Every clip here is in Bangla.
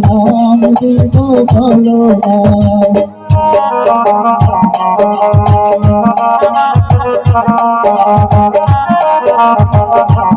নাম দেব ভালো Thank you.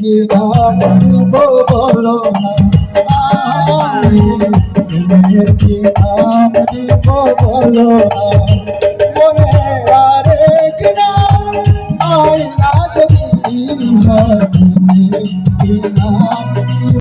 কি নাম দিব বলো প্রেমের কি মনে আরেক